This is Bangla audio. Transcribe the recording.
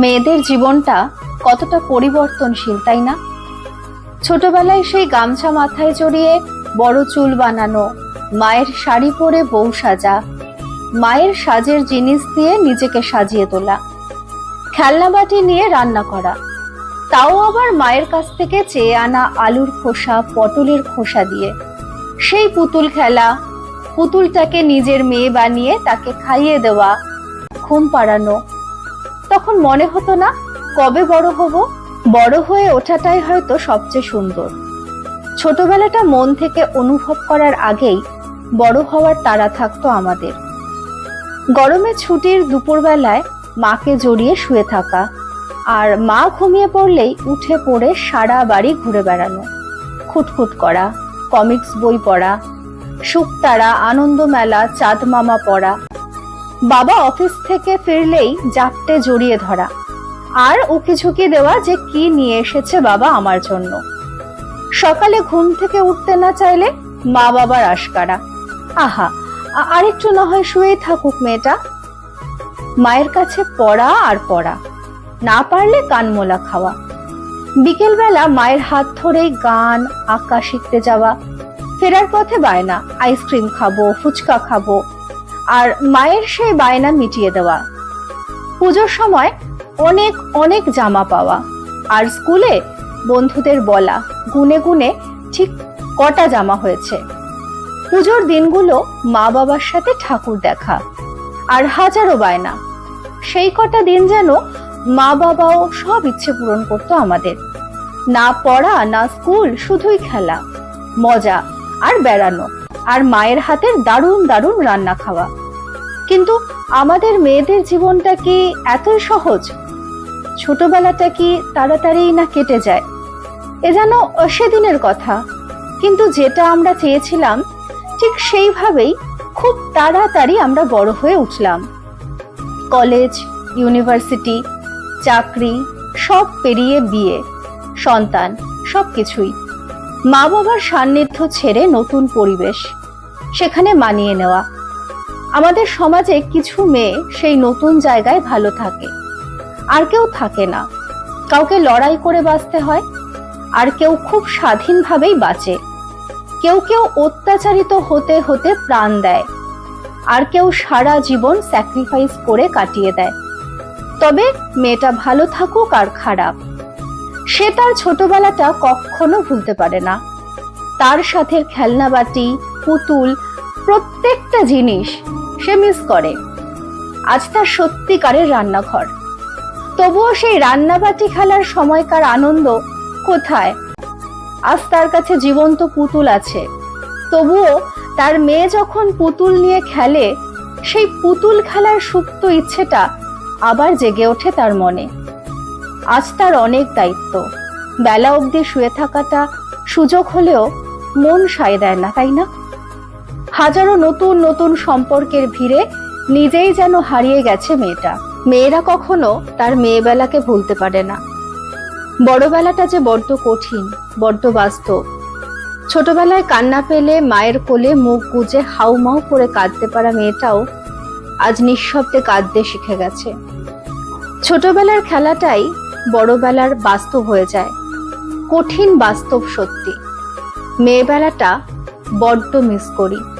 মেয়েদের জীবনটা কতটা পরিবর্তনশীল, তাই না? ছোটবেলায় সেই গামছা মাথায় জড়িয়ে বড় চুল বানানো, মায়ের শাড়ি পরে বউ সাজা, মায়ের সাজের জিনিস দিয়ে নিজেকে সাজিয়ে তোলা খেলনাবাটি নিয়ে রান্না করা, তাও আবার মায়ের কাছ থেকে চেয়ে আনা আলুর খোসা, পটলের খোসা দিয়ে। সেই পুতুল খেলা, পুতুলটাকে নিজের মেয়ে বানিয়ে তাকে খাইয়ে দেওয়া ঘুম পাড়ানো তখন মনে হতো না, কবে বড় হব। বড় হয়ে ওঠাটাই হয়তো সবচেয়ে সুন্দর। ছোটবেলাটা মন থেকে অনুভব করার আগেই বড় হওয়ার তাড়া থাকতো আমাদের। গরমে ছুটির দুপুরবেলায় মাকে জড়িয়ে শুয়ে থাকা আর মা ঘুমিয়ে পড়লেই উঠে পড়ে সারা বাড়ি ঘুরে বেড়ানো, খুটখুট করা, কমিক্স বই পড়া শুকতারা আনন্দ মেলা, চাঁদ মামা পড়া বাবা অফিস থেকে ফিরলেই জাপটে জড়িয়ে ধরা। আর উকি ঝুঁকি দেওয়া যে কি নিয়ে এসেছে বাবা আমার জন্য। সকালে ঘুম থেকে উঠতে না চাইলে মা বাবার আশকারা। আহা আরেকটু না হয় শুয়েই থাকুক মেয়েটা। মায়ের কাছে পড়া আর পড়া, না পারলে কানমোলা খাওয়া। বিকেলবেলা মায়ের হাত ধরেই গান, আঁকা শিখতে যাওয়া। ফেরার পথে বায়না, আইসক্রিম খাব, ফুচকা খাব আর মায়ের সেই বায়না মিটিয়ে দেওয়া। পুজোর সময় অনেক অনেক জামা পাওয়া। আর স্কুলে বন্ধুদের বলা গুনে গুনে ঠিক কটা জামা হয়েছে। পুজোর দিনগুলো মা বাবার সাথে ঠাকুর দেখা আর হাজারো বায়না। সেই কটা দিন যেন মা বাবাও সব ইচ্ছে পূরণ করতো আমাদের। না পড়া, না স্কুল, শুধুই খেলা, মজা আর বেড়ানো। আর মায়ের হাতের দারুণ দারুণ রান্না খাওয়া। কিন্তু আমাদের মেয়েদের জীবনটা কি এতই সহজ? ছোটবেলাটা কি তাড়াতাড়ি না কেটে যায়? এ যেন সেদিনের কথা। কিন্তু যেটা আমরা চেয়েছিলাম, ঠিক সেইভাবেই খুব তাড়াতাড়ি আমরা বড় হয়ে উঠলাম। কলেজ, ইউনিভার্সিটি, চাকরি, সব পেরিয়ে বিয়ে, সন্তান সব কিছুই মা বাবার সান্নিধ্য ছেড়ে নতুন পরিবেশ সেখানে মানিয়ে নেওয়া। আমাদের সমাজে কিছু মেয়ে সেই নতুন জায়গায় ভালো থাকে। আর কেউ থাকে না। কাউকে লড়াই করে বাঁচতে হয়, আর কেউ খুব স্বাধীনভাবেই বাঁচে। কেউ কেউ অত্যাচারিত হতে হতে প্রাণ দেয়, আর কেউ সারা জীবন স্যাক্রিফাইস করে কাটিয়ে দেয়। তবে মেয়েটা ভালো থাকুক আর খারাপ। সে তার ছোটবেলাটা কখনো ভুলতে পারে না। তার সাথে খেলনাবাটি পুতুল, প্রত্যেকটা জিনিস সে মিস করে। আজ তার সত্যিকারের রান্নাঘর। তবুও সেই রান্নাবাটি খেলার সময়কার আনন্দ কোথায়? আজ তার কাছে জীবন্ত পুতুল আছে। তবুও তার মেয়ে যখন পুতুল নিয়ে খেলে, সেই পুতুল খেলার সুপ্ত ইচ্ছেটা আবার জেগে ওঠে তার মনে। আজ তার অনেক দায়িত্ব। বেলা অবধি শুয়ে থাকাটা সুযোগ হলেও মন সায় দেয় না, তাই না? হাজারো নতুন নতুন সম্পর্কের ভিড়ে নিজেই যেন হারিয়ে গেছে মেয়েটা। মেয়েরা কখনো তার মেয়েবেলাকে ভুলতে পারে না। বড়বেলাটা যে বড্ড কঠিন, বড্ড বাস্তব। ছোটবেলায় কান্না পেলে মায়ের কোলে মুখ গুজে হাউমাউ করে কাঁদতে পারা মেয়েটাও আজ নিঃশব্দে কাঁদতে শিখে গেছে। ছোটবেলার খেলাটাই বড়বেলার বাস্তব হয়ে যায়। কঠিন বাস্তব সত্যি। মেয়েবেলাটা বড্ড মিস করি।